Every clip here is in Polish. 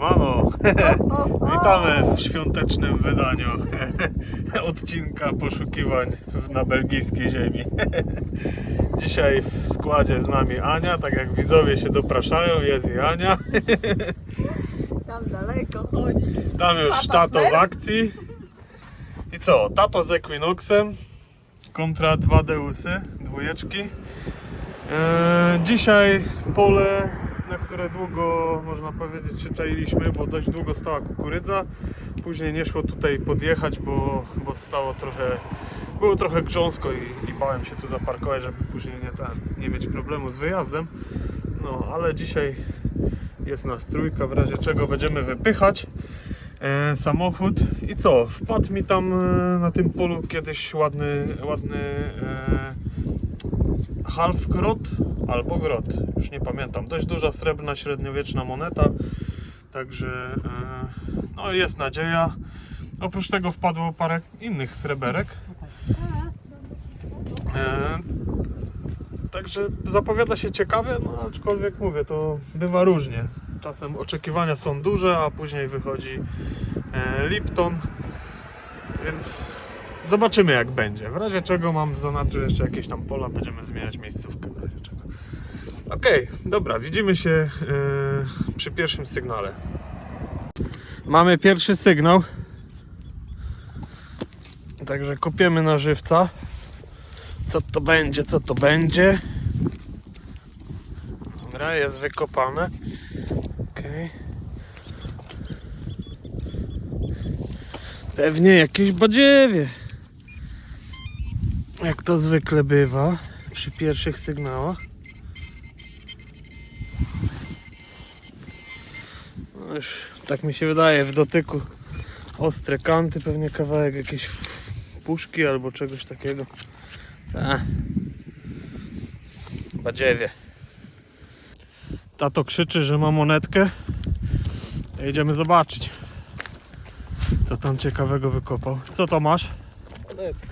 Siemano! Witamy w świątecznym wydaniu odcinka poszukiwań na belgijskiej ziemi. Dzisiaj w składzie z nami Ania, tak jak widzowie się dopraszają, jest i Ania. Tam daleko chodzi. Tam już tato w akcji. I co? Tato z Equinoxem kontra dwa Deusy, dwójeczki. Eee, dzisiaj pole, na które długo, można powiedzieć, się czailiśmy, bo dość długo stała kukurydza. Później nie szło tutaj podjechać, bo, bo stało trochę, było trochę grząsko i, i bałem się tu zaparkować, żeby później nie, ten, nie mieć problemu z wyjazdem. No, ale dzisiaj jest nas trójka, w razie czego będziemy wypychać e, samochód. I co? Wpadł mi tam e, na tym polu kiedyś ładny, ładny e, half grot albo grot, już nie pamiętam. Dość duża srebrna średniowieczna moneta, także e, no jest nadzieja. Oprócz tego wpadło parę innych sreberek. E, Także zapowiada się ciekawie, no aczkolwiek mówię, to bywa różnie. Czasem oczekiwania są duże, a później wychodzi e, Lipton, więc zobaczymy jak będzie. W razie czego mam w zanadrzu jeszcze jakieś tam pola, będziemy zmieniać miejscówkę w razie czego. Okej, dobra, widzimy się e, przy pierwszym sygnale. Mamy pierwszy sygnał. Także kopiemy na żywca. Co to będzie, co to będzie? Dobra, jest wykopane. Okej. Pewnie jakieś badziewie. Jak to zwykle bywa przy pierwszych sygnałach. No już tak mi się wydaje, w dotyku ostre kanty, pewnie kawałek jakiejś puszki albo czegoś takiego. A. Badziewie. Tato krzyczy, że ma monetkę. Idziemy zobaczyć. Co tam ciekawego wykopał. Co to masz? Monetkę.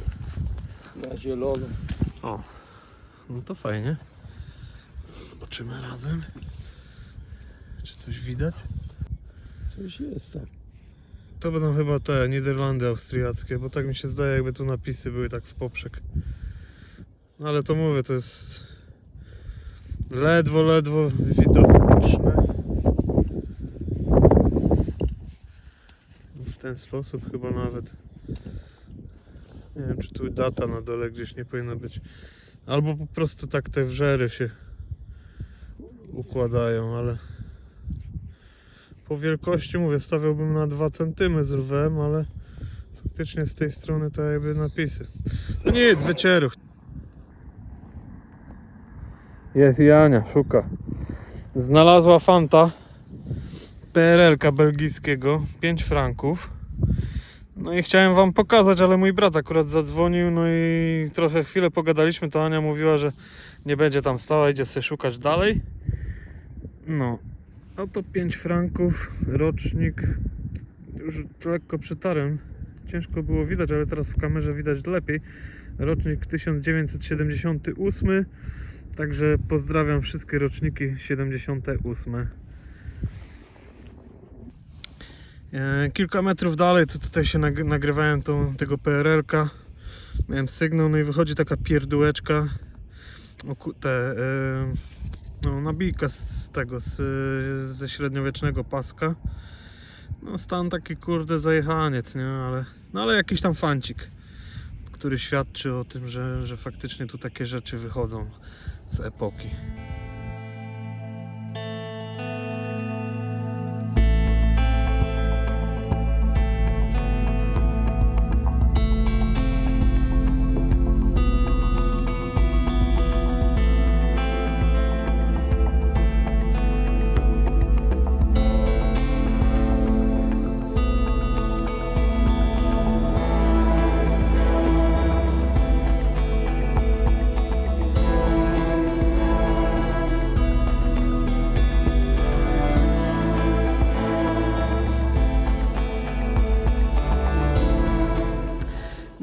Na zielono. O. No to fajnie. Zobaczymy razem. Czy coś widać? Coś jest tam. To będą chyba te Niderlandy austriackie, bo tak mi się zdaje, jakby tu napisy były tak w poprzek. No ale to mówię, to jest ledwo, ledwo widoczne. W ten sposób chyba nawet. Nie wiem, czy tu data na dole gdzieś nie powinna być. Albo po prostu tak te wrzery się układają, ale po wielkości mówię, stawiałbym na 2 cm z rwem, ale faktycznie z tej strony to jakby napisy. No nic, wycieruch. Jest Jania, szuka. Znalazła Fanta PRL-ka belgijskiego, 5 franków. No i chciałem wam pokazać, ale mój brat akurat zadzwonił, no i trochę chwilę pogadaliśmy, to Ania mówiła, że nie będzie tam stała, idzie sobie szukać dalej. No, Oto 5 franków, rocznik, już lekko przytarłem, ciężko było widać, ale teraz w kamerze widać lepiej. Rocznik 1978, także pozdrawiam wszystkie roczniki 78. E, Kilka metrów dalej, to tutaj się nag- nagrywałem tą, tego PRL-ka, miałem sygnał, no i wychodzi taka pierdółeczka, te, e, no, nabijka z tego, z, ze średniowiecznego paska. No stan taki kurde zajechaniec, nie? Ale, no ale jakiś tam fancik, który świadczy o tym, że, że faktycznie tu takie rzeczy wychodzą z epoki.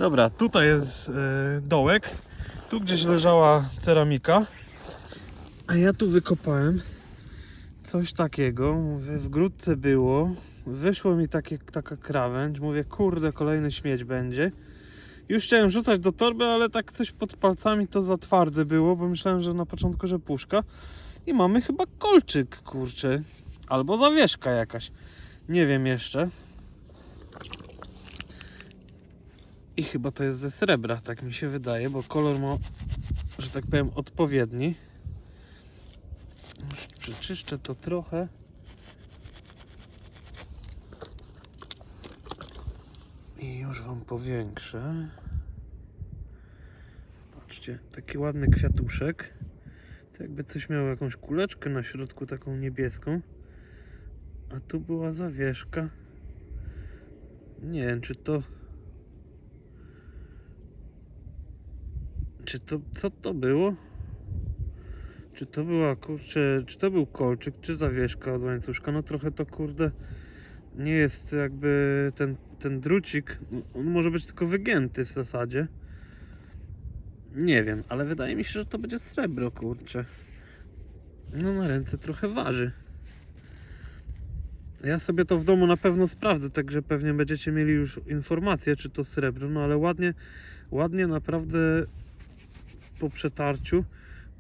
Dobra, tutaj jest e, dołek. Tu gdzieś leżała ceramika. A ja tu wykopałem coś takiego, mówię, w grudce było, wyszło mi takie, taka krawędź, mówię, kurde, kolejny śmieć będzie. Już chciałem rzucać do torby, ale tak coś pod palcami to za twarde było, bo myślałem, że na początku, że puszka. I mamy chyba kolczyk, kurczę, albo zawieszka jakaś, nie wiem jeszcze. I chyba to jest ze srebra, tak mi się wydaje, bo kolor ma, że tak powiem, odpowiedni. Przeczyszczę to trochę. I już Wam powiększę. Patrzcie, taki ładny kwiatuszek. To jakby coś miało jakąś kuleczkę na środku, taką niebieską. A tu była zawieszka. Nie wiem, czy to... Czy to... Co to było? Czy to była, kurczę, czy to był kolczyk, czy zawieszka od łańcuszka? No trochę to, kurde, nie jest jakby ten, ten drucik, on może być tylko wygięty w zasadzie. Nie wiem, ale wydaje mi się, że to będzie srebro, kurczę. No na ręce trochę waży. Ja sobie to w domu na pewno sprawdzę, także pewnie będziecie mieli już informację, czy to srebro, no ale ładnie, ładnie naprawdę po przetarciu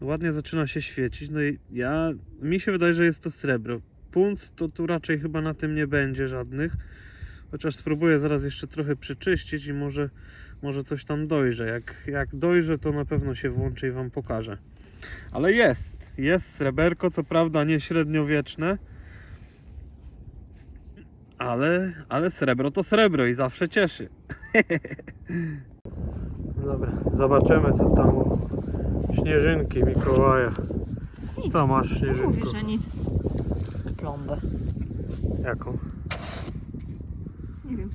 ładnie zaczyna się świecić. No i ja, mi się wydaje, że jest to srebro. Punc to tu raczej chyba na tym nie będzie żadnych. Chociaż spróbuję zaraz jeszcze trochę przyczyścić i może, może coś tam dojrze. Jak, jak dojrze, to na pewno się włączę i Wam pokażę. Ale jest, jest sreberko, co prawda nie średniowieczne. Ale, ale srebro to srebro i zawsze cieszy. Dobra, zobaczymy co tam u Śnieżynki Mikołaja. Co masz śnieżynko? Mówisz, że nic. Plombę. Jaką? Nie wiem.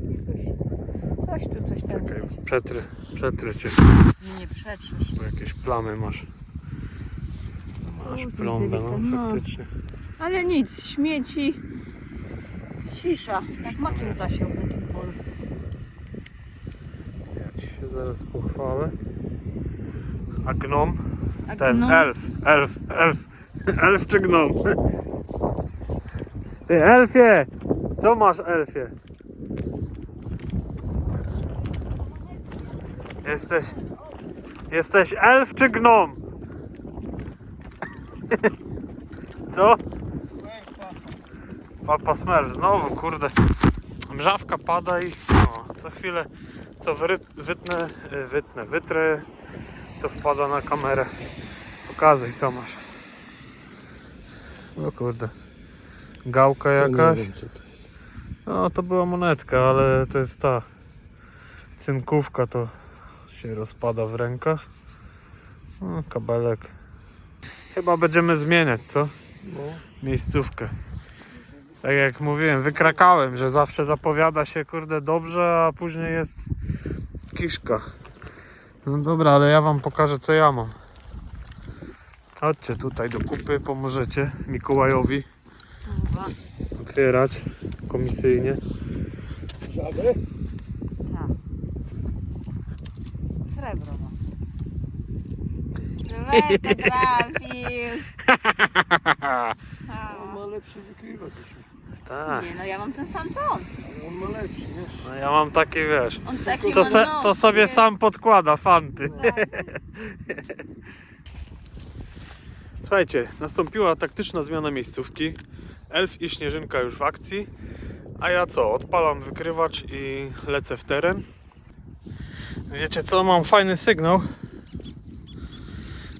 Jakoś, coś tu coś tam Czekaj, widać. przetrę, przetrę cię, Nie, nie przetrzysz. bo jakieś plamy masz. Masz plombę, no delikatnie. No. faktycznie. Ale nic, śmieci. Cisza. Jak makiem zasiał na tym polu. Się zaraz pochwalę. A gnom? A Ten, gnom- elf, elf, elf. Elf czy gnom? Ty, elfie! Co masz, elfie? Jesteś... Jesteś elf czy gnom? Co? Papa Smurf, znowu, kurde. Mrzawka pada i no, co chwilę, co wytnę, y, wytnę, wytrę, to wpada na kamerę. Pokazuj, co masz. O kurde. Gałka Ja jakaś. No to była monetka, ale to jest ta cynkówka, to się rozpada w rękach. No, kabelek. Chyba będziemy zmieniać, co? No, Miejscówkę. Tak jak mówiłem, wykrakałem, że zawsze zapowiada się kurde dobrze, a później jest kiszka. No dobra, ale ja wam pokażę co ja mam. Chodźcie tutaj do kupy, pomożecie Mikołajowi otwierać komisyjnie. żaby? Tak. Srebro ma. Sreberko trafił. Ma lepszy wykrywacz. Tak, Nie no, ja mam ten sam co on. Ale on ma lepszy, wiesz? no ja mam takie wiesz, On taki co, ma se, nos, co sobie nie? sam podkłada, fanty. Słuchajcie, nastąpiła taktyczna zmiana miejscówki. Elf i Śnieżynka już w akcji. A ja co? Odpalam wykrywacz i lecę w teren. Wiecie co? Mam fajny sygnał.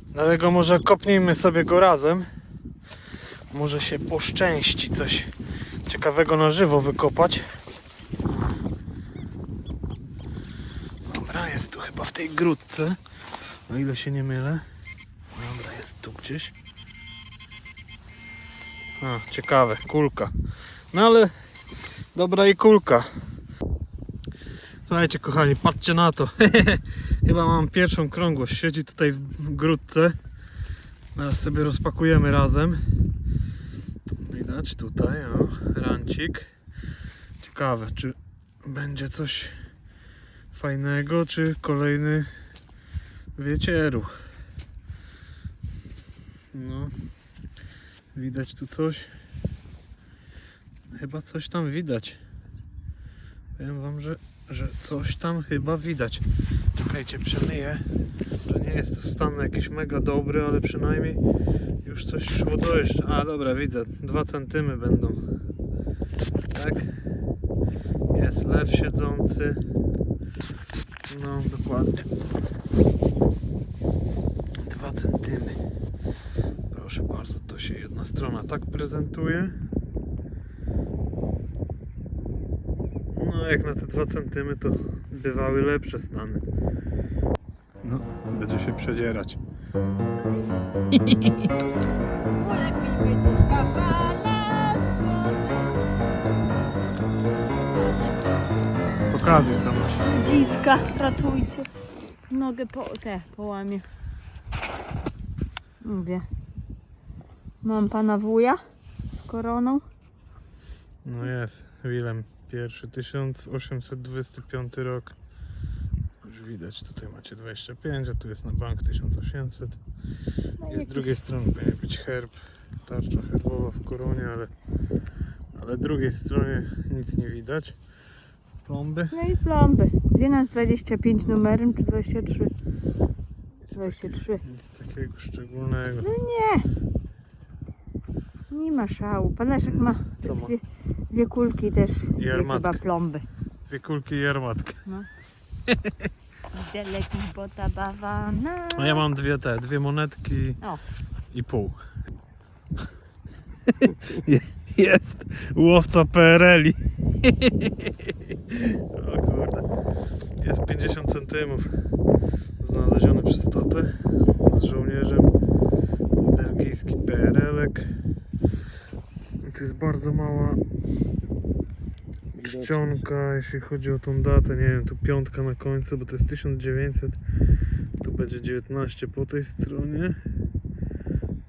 Dlatego może kopnijmy sobie go razem. Może się poszczęści coś ciekawego na żywo wykopać. Dobra, jest tu chyba w tej grudce. O ile się nie mylę. Dobra, jest tu gdzieś. A, ciekawe, kulka. No ale dobra i kulka. Słuchajcie kochani, patrzcie na to. Chyba mam pierwszą krągłość. Siedzi tutaj w grudce. Zaraz sobie rozpakujemy razem. Tutaj, o, rancik. Ciekawe, czy będzie coś fajnego, czy kolejny wiecie ruch. No. Widać tu coś? Chyba coś tam widać. Powiem wam, że, że coś tam chyba widać. Czekajcie, przemyję. Że nie jest to stan jakiś mega dobry, ale przynajmniej już coś szło dojść. A dobra, widzę. Dwa centymy będą. Tak? Jest lew siedzący. No, dokładnie. Dwa centymy. Proszę bardzo, to się jedna strona tak prezentuje. No, jak na te 2 centymy to bywały lepsze stany. No, będzie się przedzierać. Pokazuj co masz. Dziska, ratujcie. Nogę po, te połamie. Mówię. Mam pana wuja z koroną. No jest, Willem pierwszy, 1825 rok. Widać, tutaj macie 25, a tu jest na bank 1800. No I z drugiej strony powinien być herb, tarcza herbowa w koronie, ale, ale drugiej stronie nic nie widać. Plomby. No i plomby. Z jedna z 25 numerem, czy 23? Nic, 23. takiego- nic takiego szczególnego. No nie. Nie ma szału. Pan Leszek ma Co ma? dwie, dwie kulki też. Dwie armatkę. chyba plomby. Dwie kulki i armatkę. Wideleki, bota, bawana. No ja mam dwie te, dwie monetki O. i pół. Je- Jest łowca PRL-i. O kurde. Jest 50 centymów. Znaleziony przez tatę z żołnierzem. Belgijski PRL-ek. I Tu jest bardzo mała czcionka, jeśli chodzi o tą datę. Nie wiem, tu piątka na końcu, bo to jest 1900. Tu będzie 19 po tej stronie,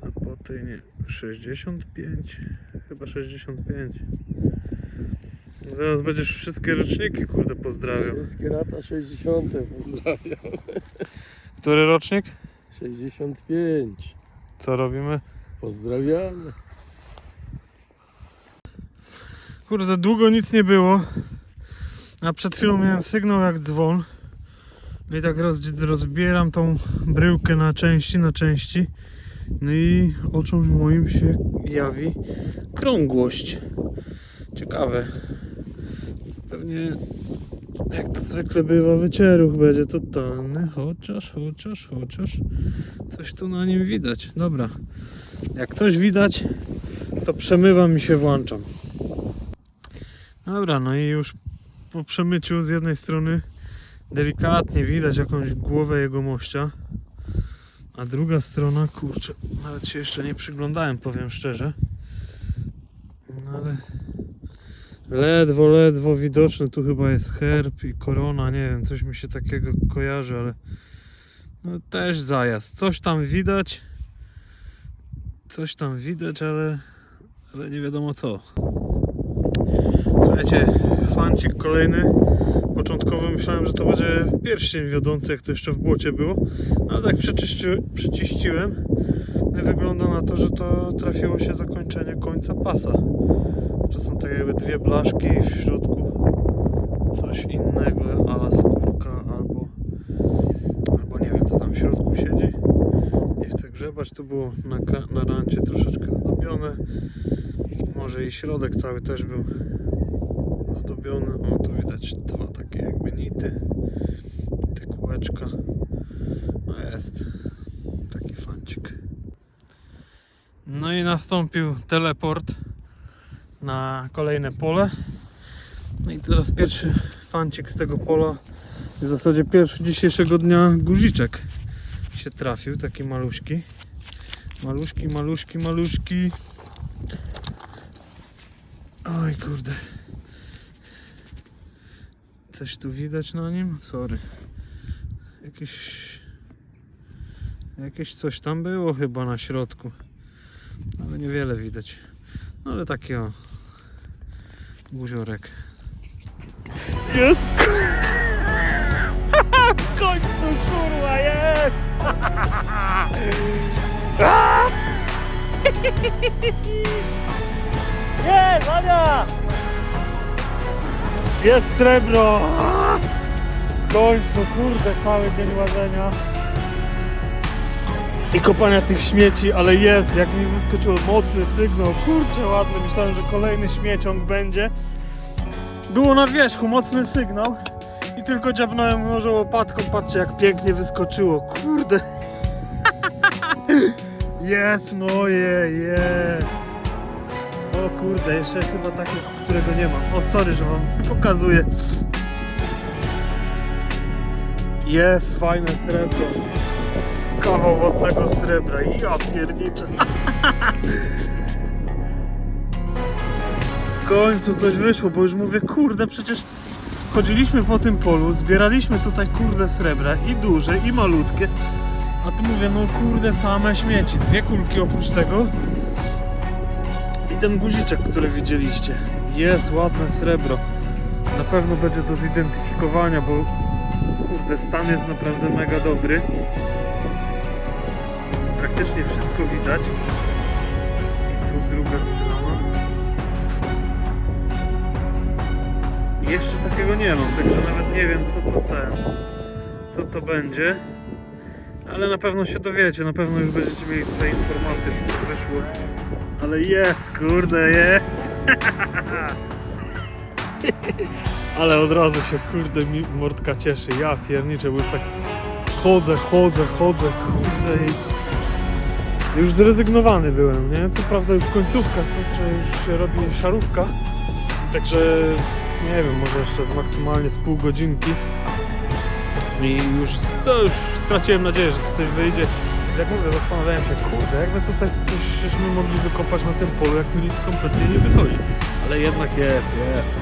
a po tej nie 65, chyba 65. No Zaraz będziesz wszystkie roczniki, kurde, pozdrawiam. Wszystkie lata 60. Pozdrawiam. Który rocznik? 65. Co robimy? Pozdrawiamy. Kurde, długo nic nie było. A przed chwilą miałem sygnał jak dzwon. No i tak roz, rozbieram tą bryłkę na części, na części. No i oczom moim się jawi krągłość. Ciekawe. Pewnie jak to zwykle bywa wycieruch będzie totalny. Chociaż, chociaż, chociaż coś tu na nim widać. Dobra. Jak coś widać, to przemywam i się włączam. Dobra, no i już po przemyciu z jednej strony delikatnie widać jakąś głowę jego mościa, a druga strona, kurczę, nawet się jeszcze nie przyglądałem, powiem szczerze. No ale ledwo, ledwo widoczne, tu chyba jest herb i korona, nie wiem, coś mi się takiego kojarzy, ale no też zajazd, coś tam widać, coś tam widać, ale, ale nie wiadomo co. Słuchajcie, fancik kolejny. Początkowo myślałem, że to będzie pierścień wiodący, jak to jeszcze w błocie było, ale tak przyciściłem. No i wygląda na to, że to trafiło się zakończenie końca pasa. To są tak jakby dwie blaszki i w środku coś innego, ala skórka albo, albo nie wiem co tam w środku siedzi. Nie chcę grzebać, tu było na, na rancie troszeczkę zdobione. Może i środek cały też był zdobione. O, tu widać dwa takie jakby nity. Te kółeczka. No jest taki fancik. No i nastąpił teleport na kolejne pole. No i teraz pierwszy fancik z tego pola. W zasadzie pierwszy dzisiejszego dnia guziczek się trafił, taki maluśki. Maluśki, maluśki, maluśki. Oj kurde. Coś tu widać na nim? Sorry. Jakieś... Jakieś coś tam było chyba na środku. Ale niewiele widać. No ale taki o... Guziorek. Jest! W końcu kurwa jest! Jest, Ania! Jest srebro! W końcu, kurde, cały dzień łażenia. I kopania tych śmieci, ale jest, jak mi wyskoczył mocny sygnał, kurczę ładny, myślałem, że kolejny śmieciąg będzie. Było na wierzchu, mocny sygnał i tylko dziabnąłem może łopatką, patrzcie jak pięknie wyskoczyło, kurde. Jest moje, jest. O kurde, jeszcze chyba takie, którego nie mam. O sorry, że wam nie pokazuję. Jest fajne srebro. Kawał wodnego srebra. Ja pierniczę. W końcu coś wyszło, bo już mówię, kurde, przecież chodziliśmy po tym polu, zbieraliśmy tutaj kurde srebra i duże, i malutkie. A tu mówię, no kurde, same śmieci. Dwie kulki oprócz tego. I ten guziczek, który widzieliście. Jest ładne srebro. Na pewno będzie do zidentyfikowania, bo kurde, stan jest naprawdę mega dobry. Praktycznie wszystko widać. I tu druga strona. Jeszcze takiego nie mam, także nawet nie wiem co to ten, co to będzie. Ale na pewno się dowiecie, na pewno już będziecie mieli tutaj informacje, co wyszło. Ale jest, kurde, jest! Ale od razu się, kurde, mi mordka cieszy. Ja pierniczę, bo już tak chodzę, chodzę, chodzę, kurde i... Już zrezygnowany byłem, nie? Co prawda już końcówka, kurczę, już się robi szarówka. Także, nie wiem, może jeszcze maksymalnie z pół godzinki. I już, to już straciłem nadzieję, że coś wyjdzie. Jak mówię, zastanawiałem się, kurde, jak my tutaj coś żeśmy mogli wykopać na tym polu, jak tu nic kompletnie nie wychodzi. Ale jednak jest, jest.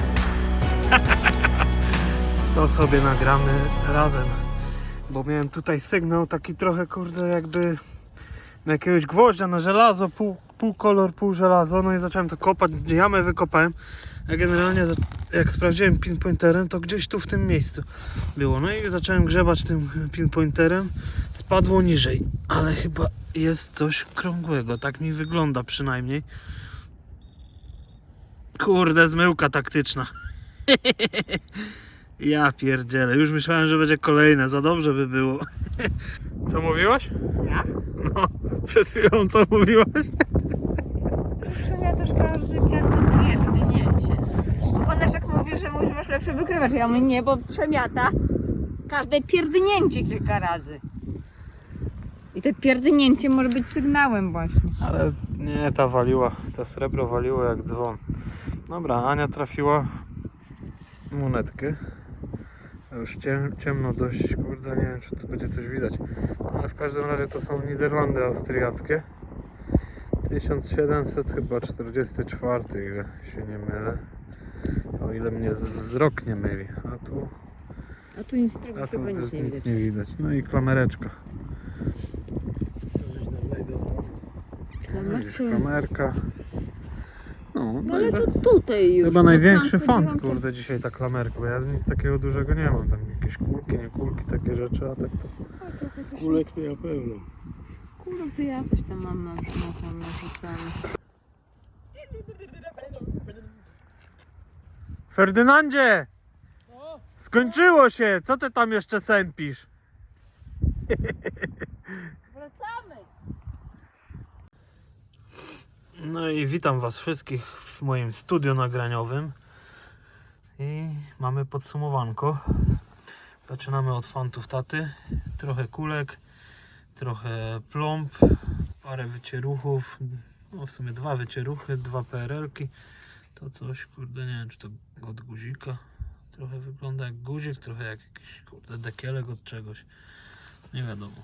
To sobie nagramy razem. Bo miałem tutaj sygnał taki trochę, kurde, jakby na jakiegoś gwoździa, na żelazo, pół, pół kolor, pół żelazo. No i zacząłem to kopać, jamę wykopałem. A generalnie jak sprawdziłem pinpointerem, to gdzieś tu w tym miejscu było. No i zacząłem grzebać tym pinpointerem. Spadło niżej, ale chyba jest coś krągłego. Tak mi wygląda przynajmniej. Kurde, zmyłka taktyczna. ja pierdzielę. Już myślałem, że będzie kolejne. Za dobrze by było. Co mówiłaś? Ja? No, przed chwilą co mówiłaś? Przemiatasz każdy, każdy pierdnięcie. Panaszek mówi, że może masz lepszy wykrywacz. Ja mówię, nie, bo przemiata każde pierdnięcie kilka razy. I to pierdnięcie może być sygnałem właśnie. Ale nie, ta waliła, ta srebro waliło jak dzwon. Dobra, Ania trafiła monetkę. Już ciem, ciemno dość, kurde, nie wiem czy tu będzie coś widać. Ale w każdym razie to są Niderlandy austriackie. 1700 chyba 44, ile się nie mylę. O ile mnie wzrok nie myli. A tu, A tu nic drugiego a tu chyba nic nie widać. nie widać. No i klamereczka. Znajdował. Widzisz, klamerka. No, No ale także- to tutaj już. Chyba bo największy to- kurde, dzisiaj ta klamerka, bo ja nic takiego dużego nie mam. Tam jakieś kulki, nie kulki, takie rzeczy, a tak to... Kulek to ja pełno. Kurwa, to ja coś tam mam na, na narzucane. Ferdynandzie! Skończyło się! Co ty tam jeszcze sępisz? Wracamy! No i witam was wszystkich w moim studio nagraniowym. I mamy podsumowanko. Zaczynamy od fantów taty. Trochę kulek, trochę plomb, parę wycieruchów. No w sumie dwa wycieruchy, dwa PRL-ki. To coś, kurde, nie wiem czy to od guzika. Trochę wygląda jak guzik, trochę jak jakiś kurde dekielek od czegoś. Nie wiadomo.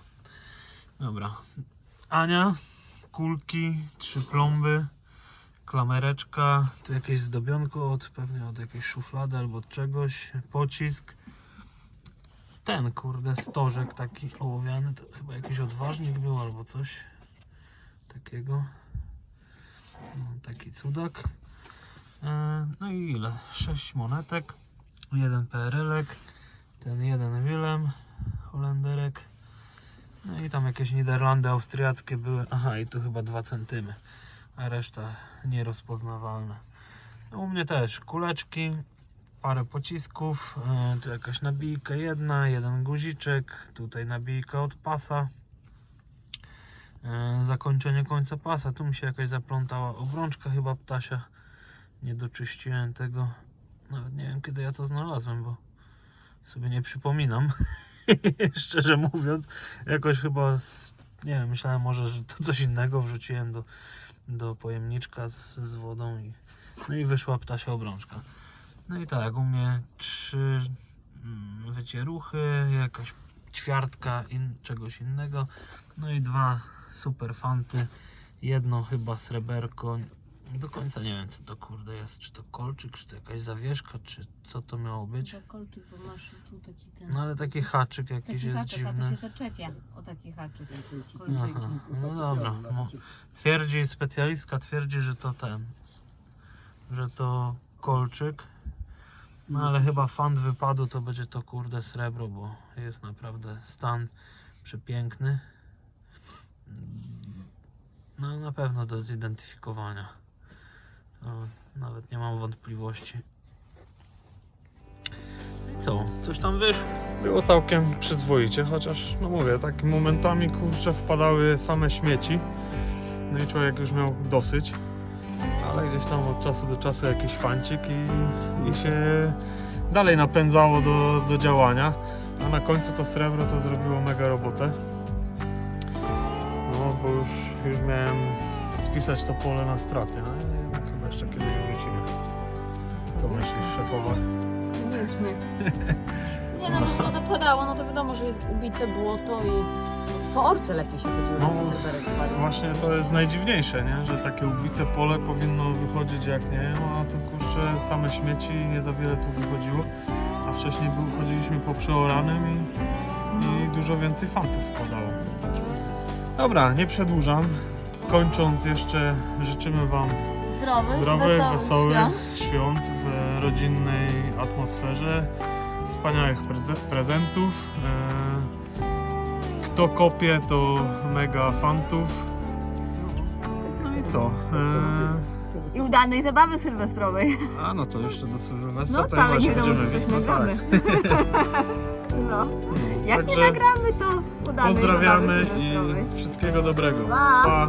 Dobra. Ania, kulki, trzy plomby, klamereczka, tu jakieś zdobionko od pewnie od jakiejś szuflady albo od czegoś, pocisk. Ten kurde stożek taki ołowiany, to chyba jakiś odważnik był albo coś takiego. No, taki cudak. E, No i ile? 6 monetek, jeden PRL-ek, ten jeden Willem, Holenderek. No i tam jakieś Niderlandy austriackie były. Aha, i tu chyba 2 centymy. a reszta nierozpoznawalna. No, u mnie też kuleczki, parę pocisków, e, tu jakaś nabijka jedna, jeden guziczek, tutaj nabijka od pasa, e, zakończenie końca pasa, tu mi się jakaś zaplątała obrączka chyba ptasia, nie doczyściłem tego, nawet nie wiem kiedy ja to znalazłem, bo sobie nie przypominam, szczerze mówiąc, jakoś chyba, nie wiem, myślałem może, że to coś innego wrzuciłem do, do pojemniczka z, z wodą i, no i wyszła ptasia obrączka. No i tak, u mnie trzy mm, wycieruchy, jakaś ćwiartka in, czegoś innego, no i dwa super fanty, jedno chyba sreberko, do końca nie wiem co to kurde jest, czy to kolczyk, czy to jakaś zawieszka, czy co to miało być. To kolczyk, bo masz tu taki ten... No ale taki haczyk jakiś Taki jest haczyk, a to dziwny. się zaczepia o taki haczyk. Aha, no dobra. No, twierdzi, specjalistka twierdzi, że to ten, że to kolczyk. No ale chyba fan wypadu to będzie to kurde srebro, bo jest naprawdę stan przepiękny. No na pewno do zidentyfikowania. Nawet nie mam wątpliwości. I co? Coś tam wyszło? Było całkiem przyzwoicie, chociaż no mówię, tak momentami kurczę wpadały same śmieci. No i człowiek już miał dosyć. Ale gdzieś tam od czasu do czasu jakiś fancik i, i się dalej napędzało do, do działania. A na końcu to srebro to zrobiło mega robotę. No bo już, już miałem spisać to pole na straty. No Co myślisz szefowa? Koniecznie. Nie no, no woda padało, no to wiadomo, że jest ubite błoto i po orce lepiej się chodziło, No. Właśnie to jest najdziwniejsze, nie? że takie ubite pole powinno wychodzić jak nie, no a to kurczę same śmieci nie za wiele tu wychodziło, a wcześniej był, chodziliśmy po przeoranym i, i dużo więcej fantów wpadało. Dobra, nie przedłużam. Kończąc jeszcze życzymy Wam Zdrowych, zdrowych, wesołych, wesołych świąt. świąt w rodzinnej atmosferze, wspaniałych preze- prezentów. E, Kto kopie, to mega fantów. No i co? E, I udanej zabawy sylwestrowej. A no to jeszcze do Sylwestra No to ale nie wiadomo, czy coś. No nagramy. No. Jak nie nagramy, to udanej Pozdrawiamy i wszystkiego dobrego. Pa. pa.